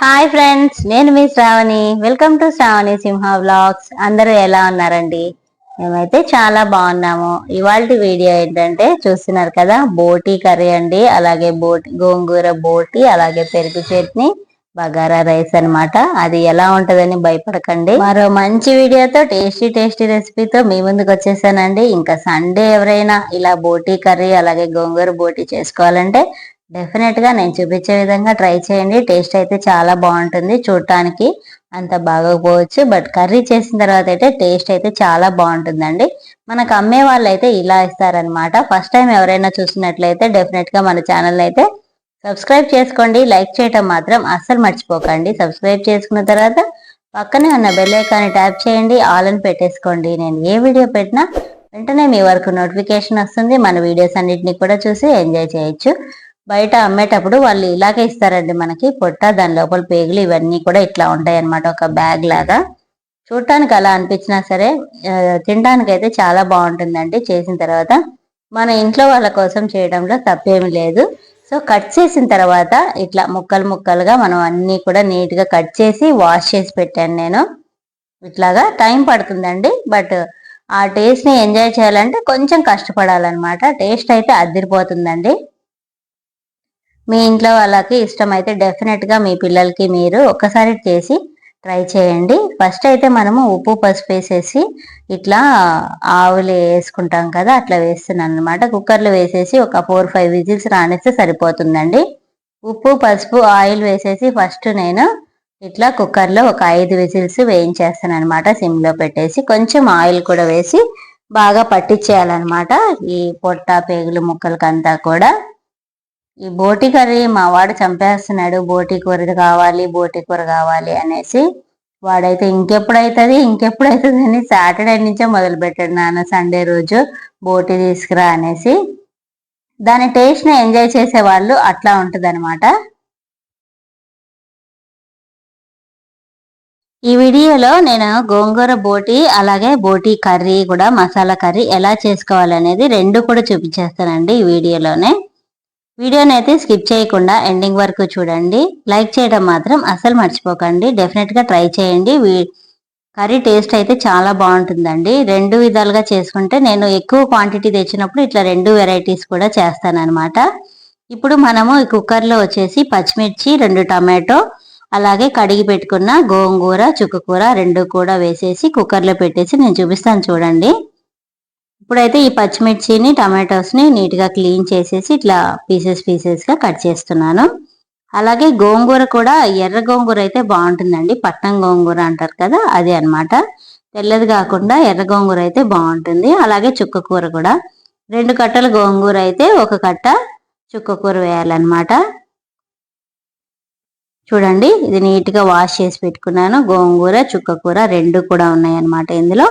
Hi friends నేను మీ Shravani. Welcome to Shravani Simha blogs అందరూ ఎలా ఉన్నారండి? మేమైతే చాలా బాగున్నాము. ఇవాళ వీడియో ఏంటంటే చూస్తున్నారు కదా బోటీ కర్రీ అండి. అలాగే బోటి గోంగూర బోటి అలాగే పెరుగు చట్నీ బగారా రైస్ అనమాట అది ఎలా ఉంటదని భయపడకండి. మరో మంచి వీడియోతో టేస్టీ టేస్టీ రెసిపీతో మీ ముందుకు వచ్చేసానండి. ఇంకా సండే ఎవరైనా ఇలా బోటీ కర్రీ అలాగే గోంగూర బోటీ చేసుకోవాలంటే డెఫినెట్గా నేను చూపించే విధంగా ట్రై చేయండి. టేస్ట్ అయితే చాలా బాగుంటుంది. చూడటానికి అంత బాగోకపోవచ్చు బట్ కర్రీ చేసిన తర్వాత అయితే టేస్ట్ అయితే చాలా బాగుంటుందండి. మనకు అమ్మే వాళ్ళు అయితే ఇలా ఇస్తారనమాట ఫస్ట్ టైం ఎవరైనా చూసినట్లయితే డెఫినెట్గా మన ఛానల్ అయితే సబ్స్క్రైబ్ చేసుకోండి. లైక్ చేయటం మాత్రం అస్సలు మర్చిపోకండి. సబ్స్క్రైబ్ చేసుకున్న తర్వాత పక్కనే ఉన్న బెల్ ఐకాన్ని ట్యాప్ చేయండి. ఆల్ అని పెట్టేసుకోండి. నేను ఏ వీడియో పెట్టినా వెంటనే మీ వరకు నోటిఫికేషన్ వస్తుంది. మన వీడియోస్ అన్నిటిని కూడా చూసి ఎంజాయ్ చేయొచ్చు. బయట అమ్మేటప్పుడు వాళ్ళు ఇలాగే ఇస్తారండి మనకి. పొట్ట దాని లోపల పేగులు ఇవన్నీ కూడా ఇట్లా ఉంటాయి అన్నమాట ఒక బ్యాగ్ లాగా. చూడటానికి అలా అనిపించినా సరే తినడానికి అయితే చాలా బాగుంటుందండి చేసిన తర్వాత. మన ఇంట్లో వాళ్ళ కోసం చేయడంలో తప్పేమి లేదు. సో కట్ చేసిన తర్వాత ఇట్లా ముక్కలు ముక్కలుగా మనం అన్నీ కూడా నీట్గా కట్ చేసి వాష్ చేసి పెట్టాను నేను. ఇట్లాగా టైం పడుతుందండి. బట్ ఆ టేస్ట్ని ఎంజాయ్ చేయాలంటే కొంచెం కష్టపడాలన్నమాట. టేస్ట్ అయితే అదిరిపోతుందండి. మీ ఇంట్లో వాళ్ళకి ఇష్టమైతే డెఫినెట్గా మీ పిల్లలకి మీరు ఒక్కసారి చేసి ట్రై చేయండి. ఫస్ట్ అయితే మనము ఉప్పు పసుపు వేసేసి ఇట్లా ఆవులు వేసుకుంటాం కదా అట్లా వేస్తున్నాను అనమాట కుక్కర్లో వేసేసి ఒక ఫోర్ ఫైవ్ విజిల్స్ రానిస్తే సరిపోతుందండి. ఉప్పు పసుపు ఆయిల్ వేసేసి ఫస్ట్ నేను ఇట్లా కుక్కర్లో ఒక ఐదు విజిల్స్ వేయించేస్తాను అనమాట సిమ్లో పెట్టేసి. కొంచెం ఆయిల్ కూడా వేసి బాగా పట్టించేయాలన్నమాట ఈ పొట్ట పేగులు ముక్కలకంతా కూడా. ఈ బోటి కర్రీ మా వాడు చంపేస్తున్నాడు. బోటి కూర కావాలి బోటి కూర కావాలి అనేసి వాడైతే ఇంకెప్పుడైతుంది ఇంకెప్పుడైతుంది అని సాటర్డే నుంచే మొదలు పెట్టాడు నాన్న సండే రోజు బోటి తీసుకురా అనేసి. దాని టేస్ట్ని ఎంజాయ్ చేసే వాళ్ళు అట్లా ఉంటుంది అనమాట ఈ వీడియోలో నేను గోంగూర బోటి అలాగే బోటి కర్రీ కూడా మసాలా కర్రీ ఎలా చేసుకోవాలనేది రెండు కూడా చూపించేస్తానండి ఈ వీడియోలోనే. వీడియోని అయితే స్కిప్ చేయకుండా ఎండింగ్ వరకు చూడండి. లైక్ చేయడం మాత్రం అసలు మర్చిపోకండి. డెఫినెట్గా ట్రై చేయండి. కర్రీ టేస్ట్ అయితే చాలా బాగుంటుందండి. రెండు విధాలుగా చేసుకుంటే నేను ఎక్కువ క్వాంటిటీ తెచ్చినప్పుడు ఇట్లా రెండు వెరైటీస్ కూడా చేస్తానన్నమాట. ఇప్పుడు మనము ఈ కుక్కర్లో వచ్చేసి పచ్చిమిర్చి రెండు టమాటో అలాగే కడిగి పెట్టుకున్న గోంగూర చుక్కకూర రెండు కూడా వేసేసి కుక్కర్లో పెట్టేసి నేను చూపిస్తాను చూడండి. ఇప్పుడైతే ఈ పచ్చిమిర్చిని టమాటోస్ని నీట్గా క్లీన్ చేసేసి ఇట్లా పీసెస్ పీసెస్గా కట్ చేస్తున్నాను. అలాగే గోంగూర కూడా ఎర్ర గోంగూర అయితే బాగుంటుందండి. పట్నం గోంగూర అంటారు కదా అది అనమాట తెల్లది కాకుండా ఎర్ర గోంగూర అయితే బాగుంటుంది. అలాగే చుక్క కూర కూడా. రెండు కట్టల గోంగూర అయితే ఒక కట్ట చుక్క కూర వేయాలన్నమాట. చూడండి ఇది నీట్గా వాష్ చేసి పెట్టుకున్నాను. గోంగూర చుక్క కూర రెండు కూడా ఉన్నాయన్నమాట ఇందులో.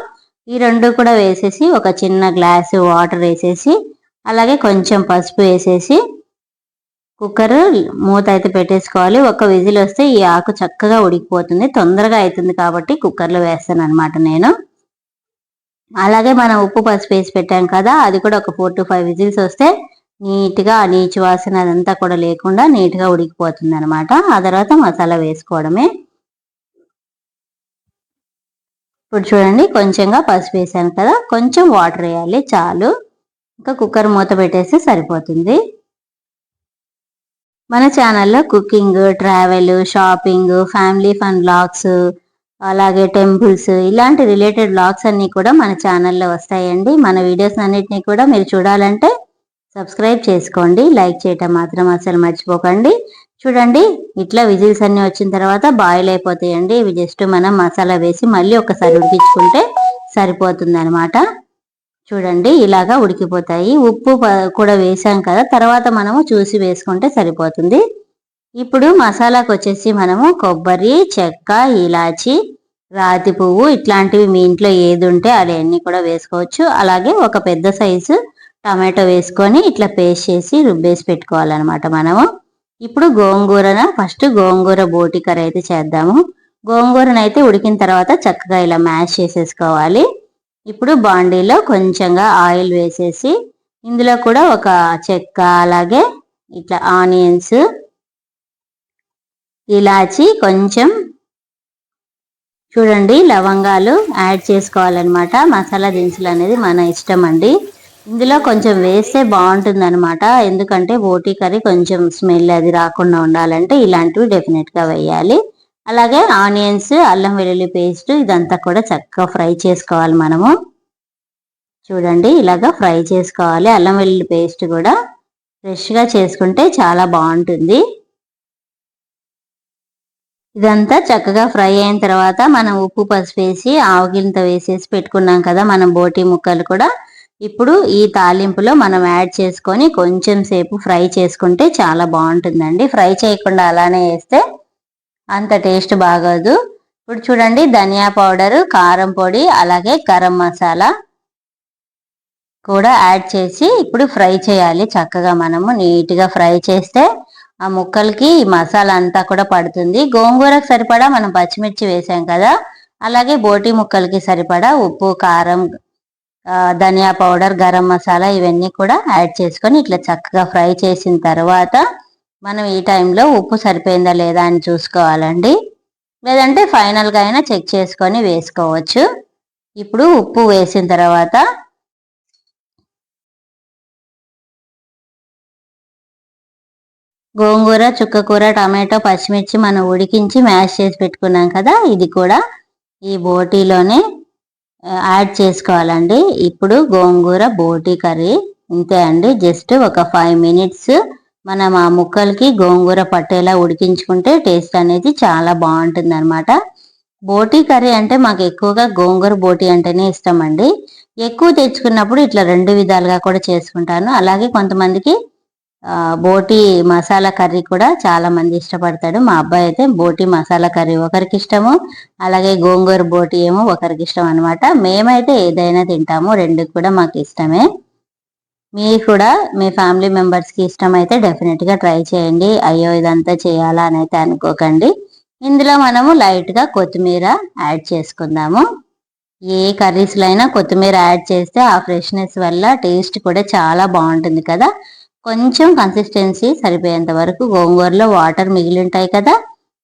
ఈ రెండు కూడా వేసేసి ఒక చిన్న గ్లాస్ వాటర్ వేసేసి అలాగే కొంచెం పసుపు వేసేసి కుక్కర్ మూత అయితే పెట్టేసుకోవాలి. ఒక విజిల్ వస్తే ఈ ఆకు చక్కగా ఉడికిపోతుంది. తొందరగా అవుతుంది కాబట్టి కుక్కర్లో వేస్తాను అనమాట నేను. అలాగే మనం ఉప్పు పసుపు వేసి పెట్టాం కదా అది కూడా ఒక ఫోర్ టు ఫైవ్ విజిల్స్ వస్తే నీట్గా నీచు వాసన అదంతా కూడా లేకుండా నీట్గా ఉడికిపోతుంది అనమాట ఆ తర్వాత మసాలా వేసుకోవడమే. ఇప్పుడు చూడండి కొంచెంగా పసుపు వేసాను కదా కొంచెం వాటర్ వేయాలి చాలు. ఇంకా కుక్కర్ మూత పెట్టేస్తే సరిపోతుంది. మన ఛానల్లో cooking travel shopping family fun blogs అలాగే టెంపుల్స్ ఇలాంటి రిలేటెడ్ బ్లాగ్స్ అన్నీ కూడా మన ఛానల్లో వస్తాయండి. మన వీడియోస్ అన్నిటినీ కూడా మీరు చూడాలంటే సబ్స్క్రైబ్ చేసుకోండి. లైక్ చేయటం మాత్రం అసలు మర్చిపోకండి. చూడండి ఇట్లా విజిల్స్ అన్ని వచ్చిన తర్వాత బాయిల్ అయిపోతాయండి. ఇవి జస్ట్ మనం మసాలా వేసి మళ్ళీ ఒకసారి ఉడికించుకుంటే సరిపోతుంది అనమాట చూడండి ఇలాగా ఉడికిపోతాయి. ఉప్పు కూడా వేసాం కదా తర్వాత మనము చూసి వేసుకుంటే సరిపోతుంది. ఇప్పుడు మసాలాకు వచ్చేసి మనము కొబ్బరి చెక్క ఇలాచి రాతి పువ్వు ఇట్లాంటివి మీ ఇంట్లో ఏది ఉంటే అన్నీ కూడా వేసుకోవచ్చు. అలాగే ఒక పెద్ద సైజు టమాటో వేసుకొని ఇట్లా పేస్ట్ చేసి రుబ్బేసి పెట్టుకోవాలన్నమాట మనము. ఇప్పుడు గోంగూరన ఫస్ట్ గోంగూర బోటి కర్రీ అయితే చేద్దాము. గోంగూరను అయితే ఉడికిన తర్వాత చక్కగా ఇలా మ్యాష్ చేసేసుకోవాలి. ఇప్పుడు బాండీలో కొంచెంగా ఆయిల్ వేసేసి ఇందులో కూడా ఒక చెక్క అలాగే ఇట్లా ఆనియన్స్ ఇలాచి కొంచెం చూడండి లవంగాలు యాడ్ చేసుకోవాలన్నమాట. మసాలా దినుసులు అనేది మన ఇష్టం అండి. ఇందులో కొంచెం వేస్తే బాగుంటుంది అనమాట ఎందుకంటే బోటీ కర్రీ కొంచెం స్మెల్ అది రాకుండా ఉండాలంటే ఇలాంటివి డెఫినెట్గా వేయాలి. అలాగే ఆనియన్స్ అల్లం వెల్లుల్లి పేస్ట్ ఇదంతా కూడా చక్కగా ఫ్రై చేసుకోవాలి మనము. చూడండి ఇలాగా ఫ్రై చేసుకోవాలి. అల్లం వెల్లుల్లి పేస్ట్ కూడా ఫ్రెష్గా చేసుకుంటే చాలా బాగుంటుంది. ఇదంతా చక్కగా ఫ్రై అయిన తర్వాత మనం ఉప్పు పసుపు వేసి ఆవగింత వేసేసి పెట్టుకున్నాం కదా మనం బోటి ముక్కలు కూడా. ఇప్పుడు ఈ తాలింపులో మనం యాడ్ చేసుకొని కొంచెం సేపు ఫ్రై చేసుకుంటే చాలా బాగుంటుందండి. ఫ్రై చేయకుండా అలానే వేస్తే అంత టేస్ట్ బాగోదు. ఇప్పుడు చూడండి ధనియా పౌడర్ కారం పొడి అలాగే గరం మసాలా కూడా యాడ్ చేసి ఇప్పుడు ఫ్రై చేయాలి. చక్కగా మనము నీట్గా ఫ్రై చేస్తే ఆ ముక్కలకి ఈ మసాలా అంతా కూడా పడుతుంది. గోంగూరకు సరిపడా మనం పచ్చిమిర్చి వేసాం కదా అలాగే బోటి ముక్కలకి సరిపడా ఉప్పు కారం ధనియా పౌడర్ గరం మసాలా ఇవన్నీ కూడా యాడ్ చేసుకొని ఇట్లా చక్కగా ఫ్రై చేసిన తర్వాత మనం ఈ టైంలో ఉప్పు సరిపోయిందా లేదా అని చూసుకోవాలండి. లేదంటే ఫైనల్గా అయినా చెక్ చేసుకొని వేసుకోవచ్చు. ఇప్పుడు ఉప్పు వేసిన తర్వాత గోంగూర చుక్కకూర టమాటో పచ్చిమిర్చి మనం ఉడికించి మ్యాష్ చేసి పెట్టుకున్నాం కదా ఇది కూడా ఈ బోటీలోనే యాడ్ చేసుకోవాలండి. ఇప్పుడు గోంగూర బోటి కర్రీ ఇంతే అండి. జస్ట్ ఒక ఫైవ్ మినిట్స్ మనం ఆ ముక్కలకి గోంగూర పట్టేలా ఉడికించుకుంటే టేస్ట్ అనేది చాలా బాగుంటుంది అనమాట బోటీ కర్రీ అంటే మాకు ఎక్కువగా గోంగూర బోటీ అంటేనే ఇష్టం అండి. ఎక్కువ తెచ్చుకున్నప్పుడు ఇట్లా రెండు విధాలుగా కూడా చేసుకుంటాను. అలాగే కొంతమందికి బోటి మసాలా కర్రీ కూడా చాలా మంది ఇష్టపడతాడు మా అబ్బాయి అయితే బోటి మసాలా కర్రీ ఒకరికి ఇష్టము అలాగే గోంగూర బోటి ఏమో ఒకరికి ఇష్టం అనమాట మేమైతే ఏదైనా తింటాము రెండు కూడా మాకు ఇష్టమే. మీరు కూడా మీ ఫ్యామిలీ మెంబర్స్కి ఇష్టమైతే డెఫినెట్గా ట్రై చేయండి. అయ్యో ఇదంతా చేయాలా అని అయితే అనుకోకండి. ఇందులో మనము లైట్గా కొత్తిమీర యాడ్ చేసుకుందాము. ఏ కర్రీస్లో అయినా కొత్తిమీర యాడ్ చేస్తే ఆ ఫ్రెష్నెస్ వల్ల టేస్ట్ కూడా చాలా బాగుంటుంది కదా. కొంచెం కన్సిస్టెన్సీ సరిపోయేంత వరకు గోంగూరలో వాటర్ మిగిలి ఉంటాయి కదా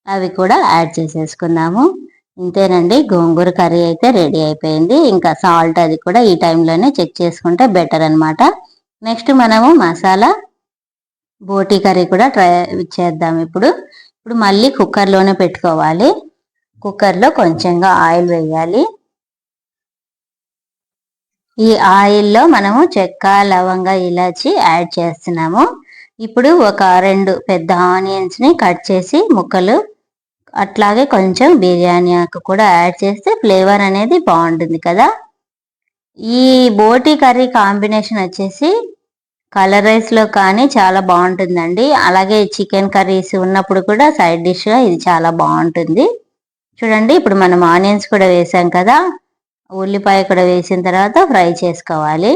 అవి కూడా యాడ్ చేసేసుకుందాము. ఇంతేనండి గోంగూర కర్రీ అయితే రెడీ అయిపోయింది. ఇంకా సాల్ట్ అది కూడా ఈ టైంలోనే చెక్ చేసుకుంటే బెటర్ అనమాట నెక్స్ట్ మనము మసాలా బోటీ కర్రీ కూడా ట్రై చేద్దాం ఇప్పుడు. ఇప్పుడు మళ్ళీ కుక్కర్లోనే పెట్టుకోవాలి. కుక్కర్లో కొంచెంగా ఆయిల్ వేయాలి. ఈ ఆయిల్లో మనము చెక్క లవంగ ఇలాచి యాడ్ చేస్తున్నాము. ఇప్పుడు ఒక రెండు పెద్ద ఆనియన్స్ని కట్ చేసి ముక్కలు అట్లాగే కొంచెం బిర్యానీ ఆకు కూడా యాడ్ చేస్తే ఫ్లేవర్ అనేది బాగుంటుంది కదా. ఈ బోటి కర్రీ కాంబినేషన్ వచ్చేసి కలర్ రైస్లో కానీ చాలా బాగుంటుందండి. అలాగే చికెన్ కర్రీస్ ఉన్నప్పుడు కూడా సైడ్ డిష్గా ఇది చాలా బాగుంటుంది. చూడండి ఇప్పుడు మనం ఆనియన్స్ కూడా వేసాం కదా. ఉల్లిపాయ కూడా వేసిన తర్వాత ఫ్రై చేసుకోవాలి.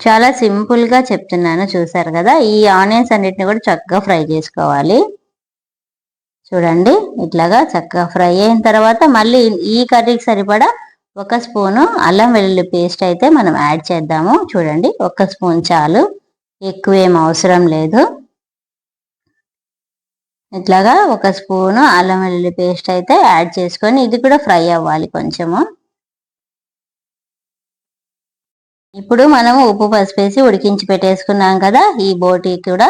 చాలా సింపుల్గా చెప్తున్నాను చూసారు కదా? ఈ ఆనియన్స్ అన్నిటిని కూడా చక్కగా ఫ్రై చేసుకోవాలి. చూడండి ఇట్లాగా చక్కగా ఫ్రై అయిన తర్వాత మళ్ళీ ఈ కర్రీకి సరిపడా ఒక స్పూను అల్లం వెల్లుల్లి పేస్ట్ అయితే మనం యాడ్ చేద్దాము. చూడండి ఒక స్పూన్ చాలు. ఎక్కువ ఏం అవసరం లేదు. ఇట్లాగా ఒక స్పూను అల్లం వెల్లుల్లి పేస్ట్ అయితే యాడ్ చేసుకొని ఇది కూడా ఫ్రై అవ్వాలి కొంచెము. ఇప్పుడు మనము ఉప్పు పసుపు వేసి ఉడికించి పెట్టేసుకున్నాం కదా ఈ బోటీ కూడా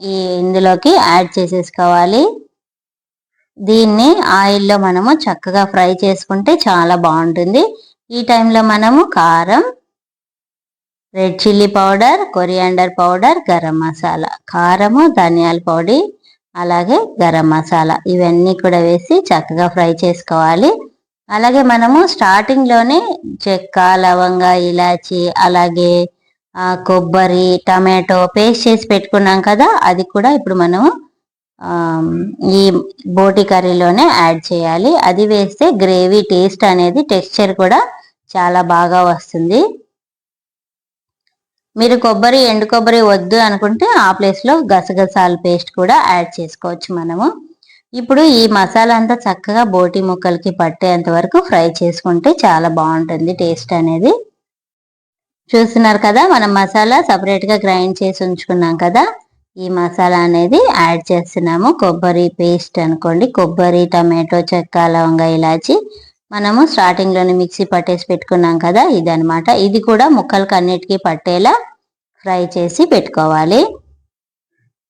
ఈ ఇందులోకి యాడ్ చేసేసుకోవాలి. దీన్ని ఆయిల్లో మనము చక్కగా ఫ్రై చేసుకుంటే చాలా బాగుంటుంది. ఈ టైంలో మనము కారం red chilli powder coriander powder garam masala కారము ధనియాల పొడి అలాగే గరం మసాలా ఇవన్నీ కూడా వేసి చక్కగా ఫ్రై చేసుకోవాలి. అలాగే మనము స్టార్టింగ్లోనే చెక్క లవంగ ఇలాచి అలాగే కొబ్బరి టమాటో పేస్ట్ చేసి పెట్టుకున్నాం కదా అది కూడా ఇప్పుడు మనము ఈ బోటి కర్రీలోనే యాడ్ చేయాలి. అది వేస్తే గ్రేవీ టేస్ట్ అనేది టెక్స్చర్ కూడా చాలా బాగా వస్తుంది. మీరు కొబ్బరి ఎండు కొబ్బరి వద్దు అనుకుంటే ఆ ప్లేస్లో గసగసాల పేస్ట్ కూడా యాడ్ చేసుకోవచ్చు మనము. ఇప్పుడు ఈ మసాలా అంతా చక్కగా బోటి ముక్కలకి పట్టేంత వరకు ఫ్రై చేసుకుంటే చాలా బాగుంటుంది టేస్ట్ అనేది. చూస్తున్నారు కదా మనం మసాలా సపరేట్గా గ్రైండ్ చేసి ఉంచుకున్నాం కదా ఈ మసాలా అనేది యాడ్ చేస్తున్నాము. కొబ్బరి పేస్ట్ అనుకోండి. కొబ్బరి టమాటో చెక్క లవంగ ఇలాచి మనము స్టార్టింగ్లోనే మిక్సీ పట్టేసి పెట్టుకున్నాం కదా ఇదనమాట ఇది కూడా ముక్కలకు అన్నిటికీ పట్టేలా ఫ్రై చేసి పెట్టుకోవాలి.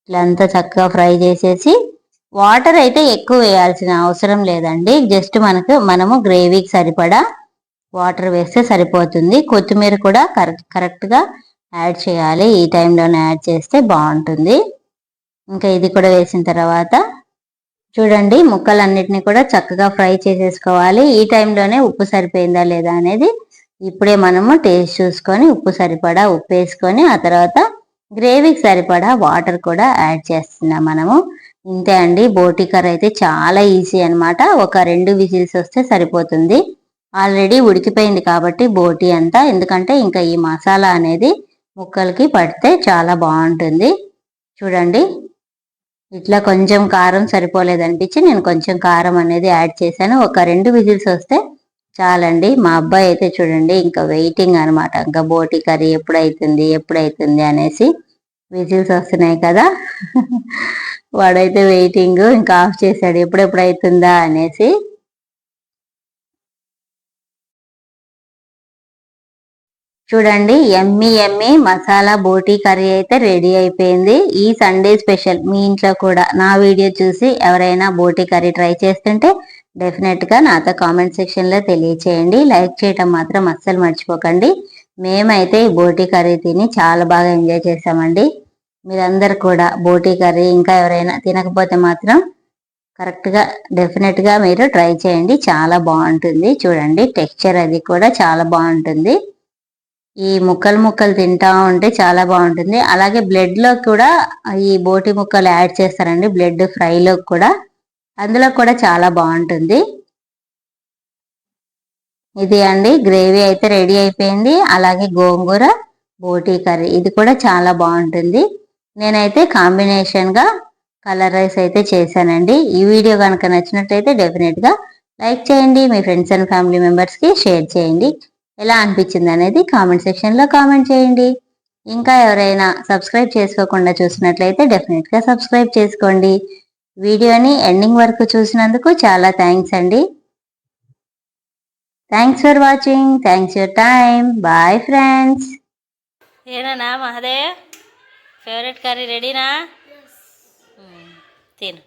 ఇట్లంతా చక్కగా ఫ్రై చేసేసి వాటర్ అయితే ఎక్కువ వేయాల్సిన అవసరం లేదండి. జస్ట్ మనకు మనము గ్రేవీకి సరిపడా వాటర్ వేస్తే సరిపోతుంది. కొత్తిమీర కూడా కరెక్ట్ కరెక్ట్గా యాడ్ చేయాలి. ఈ టైంలోనే యాడ్ చేస్తే బాగుంటుంది. ఇంకా ఇది కూడా వేసిన తర్వాత చూడండి ముక్కలన్నిటిని కూడా చక్కగా ఫ్రై చేసేసుకోవాలి. ఈ టైంలోనే ఉప్పు సరిపోయిందా లేదా అనేది ఇప్పుడే మనము టేస్ట్ చూసుకొని ఉప్పు సరిపడా ఉప్పు వేసుకొని ఆ తర్వాత గ్రేవీకి సరిపడా వాటర్ కూడా యాడ్ చేస్తున్నాం మనము. ఇంతే అండి బోటి కర్రీ అయితే చాలా ఈజీ అనమాట ఒక రెండు విజిల్స్ వస్తే సరిపోతుంది. ఆల్రెడీ ఉడికిపోయింది కాబట్టి బోటి అంతా ఎందుకంటే ఇంకా ఈ మసాలా అనేది ముక్కలకి పడితే చాలా బాగుంటుంది. చూడండి ఇట్లా కొంచెం కారం సరిపోలేదు అనిపించి నేను కొంచెం కారం అనేది యాడ్ చేశాను. ఒక రెండు విజిల్స్ వస్తే చాలండి. మా అబ్బాయి అయితే చూడండి ఇంకా వెయిటింగ్ అనమాట ఇంకా బోటి కర్రీ ఎప్పుడైతుంది ఎప్పుడైతుంది అనేసి విజిల్స్ వస్తున్నాయి కదా. వాడైతే వెయిటింగ్ ఇంకా ఆఫ్ చేశాడు. ఎప్పుడెప్పుడు అవుతుందా అనేసి చూడండి ఎమ్మి ఎమ్మి మసాలా బోటీ కర్రీ అయితే రెడీ అయిపోయింది. ఈ సండే స్పెషల్ మీ ఇంట్లో కూడా నా వీడియో చూసి ఎవరైనా బోటీ కర్రీ ట్రై చేస్తుంటే డెఫినెట్గా నాతో కామెంట్ సెక్షన్లో తెలియచేయండి. లైక్ చేయటం మాత్రం అస్సలు మర్చిపోకండి. మేమైతే ఈ బోటీ కర్రీ తిని చాలా బాగా ఎంజాయ్ చేసామండి మీరందరు కూడా బోటీ కర్రీ ఇంకా ఎవరైనా తినకపోతే మాత్రం కరెక్ట్గా డెఫినెట్గా మీరు ట్రై చేయండి. చాలా బాగుంటుంది. చూడండి టెక్స్చర్ అది కూడా చాలా బాగుంటుంది. ఈ ముక్కలు ముక్కలు తింటా ఉంటే చాలా బాగుంటుంది. అలాగే బ్లడ్లో కూడా ఈ బోటి ముక్కలు యాడ్ చేస్తారండి బ్లడ్ ఫ్రైలో కూడా. అందులో కూడా చాలా బాగుంటుంది. ఇది అండి గ్రేవీ అయితే రెడీ అయిపోయింది. అలాగే గోంగూర బోటీ కర్రీ ఇది కూడా చాలా బాగుంటుంది. నేనైతే కాంబినేషన్గా కలర్ రైస్ అయితే చేశానండి. ఈ వీడియో కనుక నచ్చినట్లయితే డెఫినెట్గా లైక్ చేయండి మీ ఫ్రెండ్స్ అండ్ ఫ్యామిలీ మెంబర్స్కి షేర్ చేయండి. ఎలా అనిపించింది అనేది కామెంట్ సెక్షన్లో కామెంట్ చేయండి. ఇంకా ఎవరైనా సబ్స్క్రైబ్ చేసుకోకుండా చూసినట్లయితే డెఫినెట్గా సబ్స్క్రైబ్ చేసుకోండి. వీడియోని ఎండింగ్ వరకు చూసినందుకు చాలా థ్యాంక్స్ అండి. Thanks for watching thanks your time bye friends ఏనా మహదేవ్ ఫేవరెట్ కర్రీ రెడీనా. తిను.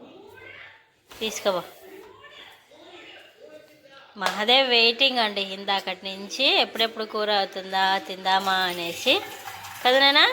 తీసుకోబో మనదే వెయిటింగ్ అండి. ఇందాకటి నుంచి ఎప్పుడెప్పుడు కూర అవుతుందా తిందామా అనేసి. కదనైనా